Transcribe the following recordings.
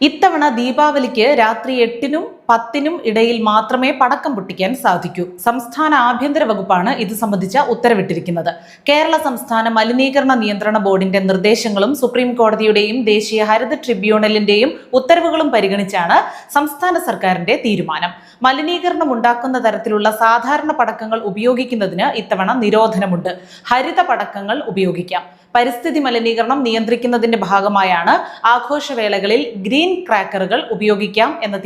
ഇത്തവണ ദീപാവലിക്ക് രാത്രി എട്ടിനും പത്തിനും ഇടയിൽ മാത്രമേ പടക്കം പൊട്ടിക്കാൻ സാധിക്കൂ. സംസ്ഥാന ആഭ്യന്തര വകുപ്പാണ് ഇത് സംബന്ധിച്ച ഉത്തരവിട്ടിരിക്കുന്നത്. കേരള സംസ്ഥാന മലിനീകരണ നിയന്ത്രണ ബോർഡിന്റെ നിർദ്ദേശങ്ങളും സുപ്രീം കോടതിയുടെയും ദേശീയ ഹരിത ട്രിബ്യൂണലിന്റെയും ഉത്തരവുകളും പരിഗണിച്ചാണ് സംസ്ഥാന സർക്കാരിന്റെ തീരുമാനം. മലിനീകരണം ഉണ്ടാക്കുന്ന തരത്തിലുള്ള സാധാരണ പടക്കങ്ങൾ ഉപയോഗിക്കുന്നതിന് ഇത്തവണ നിരോധനമുണ്ട്. ഹരിത പടക്കങ്ങൾ ഉപയോഗിക്കാം. പരിസ്ഥിതി മലിനീകരണം നിയന്ത്രിക്കുന്നതിന്റെ ഭാഗമായാണ് ആഘോഷവേളകളിൽ ഗ്രീൻ ക്രാക്കറുകൾ ഉപയോഗിക്കാം എന്ന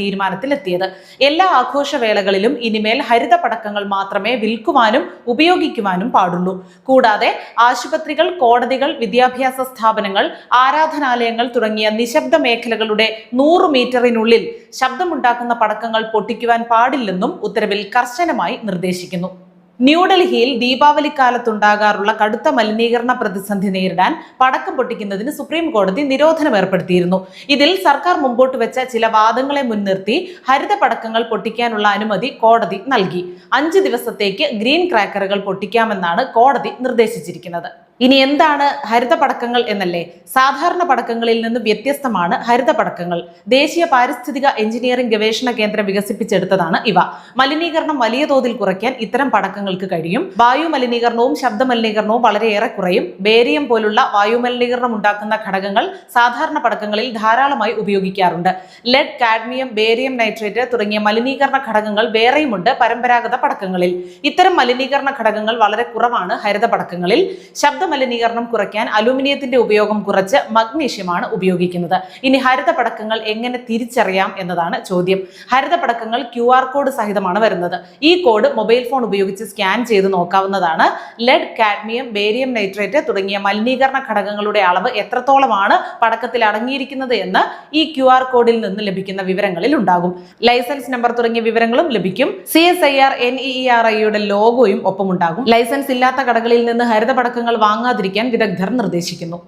തീരുമാനത്തിലെത്തിയത് എല്ലാ ആഘോഷവേളകളിലും ഇനിമേൽ ഹരിത പടക്കങ്ങൾ മാത്രമേ വിൽക്കുവാനും ഉപയോഗിക്കുവാനും പാടുള്ളൂ. കൂടാതെ ആശുപത്രികൾ കോടതികൾ വിദ്യാഭ്യാസ സ്ഥാപനങ്ങൾ ആരാധനാലയങ്ങൾ തുടങ്ങിയ നിശബ്ദ മേഖലകളുടെ നൂറ് മീറ്ററിനുള്ളിൽ ശബ്ദമുണ്ടാക്കുന്ന പടക്കങ്ങൾ പൊട്ടിക്കുവാൻ പാടില്ലെന്നും ഉത്തരവിൽ കർശനമായി നിർദ്ദേശിക്കുന്നു. ന്യൂഡൽഹിയിൽ ദീപാവലി കാലത്തുണ്ടാകാറുള്ള കടുത്ത മലിനീകരണ പ്രതിസന്ധി നേരിടാൻ പടക്കം പൊട്ടിക്കുന്നതിന് സുപ്രീം കോടതി നിരോധനം ഏർപ്പെടുത്തിയിരുന്നു. ഇതിൽ സർക്കാർ മുമ്പോട്ട് വെച്ച ചില വാദങ്ങളെ മുൻനിർത്തി ഹരിത പടക്കങ്ങൾ പൊട്ടിക്കാനുള്ള അനുമതി കോടതി നൽകി. അഞ്ച് ദിവസത്തേക്ക് ഗ്രീൻ ക്രാക്കറുകൾ പൊട്ടിക്കാമെന്നാണ് കോടതി നിർദ്ദേശിച്ചിരിക്കുന്നത്. ഇനി എന്താണ് ഹരിത പടക്കങ്ങൾ എന്നല്ലേ? സാധാരണ പടക്കങ്ങളിൽ നിന്ന് വ്യത്യസ്തമാണ് ഹരിത പടക്കങ്ങൾ ദേശീയ പാരിസ്ഥിതിക എഞ്ചിനീയറിംഗ് ഗവേഷണ കേന്ദ്രം വികസിപ്പിച്ചെടുത്തതാണ് ഇവ. മലിനീകരണം വലിയ തോതിൽ കുറയ്ക്കാൻ ഇത്തരം പടക്കങ്ങൾക്ക് കഴിയും. വായു മലിനീകരണവും ശബ്ദ മലിനീകരണവും വളരെയേറെ കുറയും. ബേരിയം പോലുള്ള വായു മലിനീകരണം ഉണ്ടാക്കുന്ന ഘടകങ്ങൾ സാധാരണ പടക്കങ്ങളിൽ ധാരാളമായി ഉപയോഗിക്കാറുണ്ട്. ലെഡ് കാഡ്മിയം ബേരിയം നൈട്രേറ്റ് തുടങ്ങിയ മലിനീകരണ ഘടകങ്ങൾ വേറെയുമുണ്ട് പരമ്പരാഗത പടക്കങ്ങളിൽ. ഇത്തരം മലിനീകരണ ഘടകങ്ങൾ വളരെ കുറവാണ് ഹരിത പടക്കങ്ങളിൽ ശബ്ദ മലിനീകരണം കുറയ്ക്കാൻ അലുമിനിയത്തിന്റെ ഉപയോഗം കുറച്ച് മഗ്നീഷ്യമാണ് ഉപയോഗിക്കുന്നത്. ഇനി ഹരിത പടക്കങ്ങൾ എങ്ങനെ തിരിച്ചറിയാം എന്നതാണ് ചോദ്യം. ഹരിത പടക്കങ്ങൾ ക്യു ആർ കോഡ് സഹിതമാണ് വരുന്നത്. ഈ കോഡ് മൊബൈൽ ഫോൺ ഉപയോഗിച്ച് സ്കാൻ ചെയ്ത് നോക്കാവുന്നതാണ്. ലെഡ് കാഡ്മിയം ബേരിയം നൈട്രേറ്റ് തുടങ്ങിയ മലിനീകരണ ഘടകങ്ങളുടെ അളവ് എത്രത്തോളമാണ് പടക്കത്തിൽ അടങ്ങിയിരിക്കുന്നത് എന്ന് ഈ ക്യു ആർ കോഡിൽ നിന്ന് ലഭിക്കുന്ന വിവരങ്ങളിൽ ഉണ്ടാകും. ലൈസൻസ് നമ്പർ തുടങ്ങിയ വിവരങ്ങളും ലഭിക്കും. C S I R N E R ഐയുടെ ലോഗോയും ഒപ്പമുണ്ടാകും. ലൈസൻസ് ഇല്ലാത്ത കടകളിൽ നിന്ന് ഹരിത പടക്കങ്ങൾ വാങ്ങാതിരിക്കാൻ വിദഗ്ധർ നിർദ്ദേശിക്കുന്നു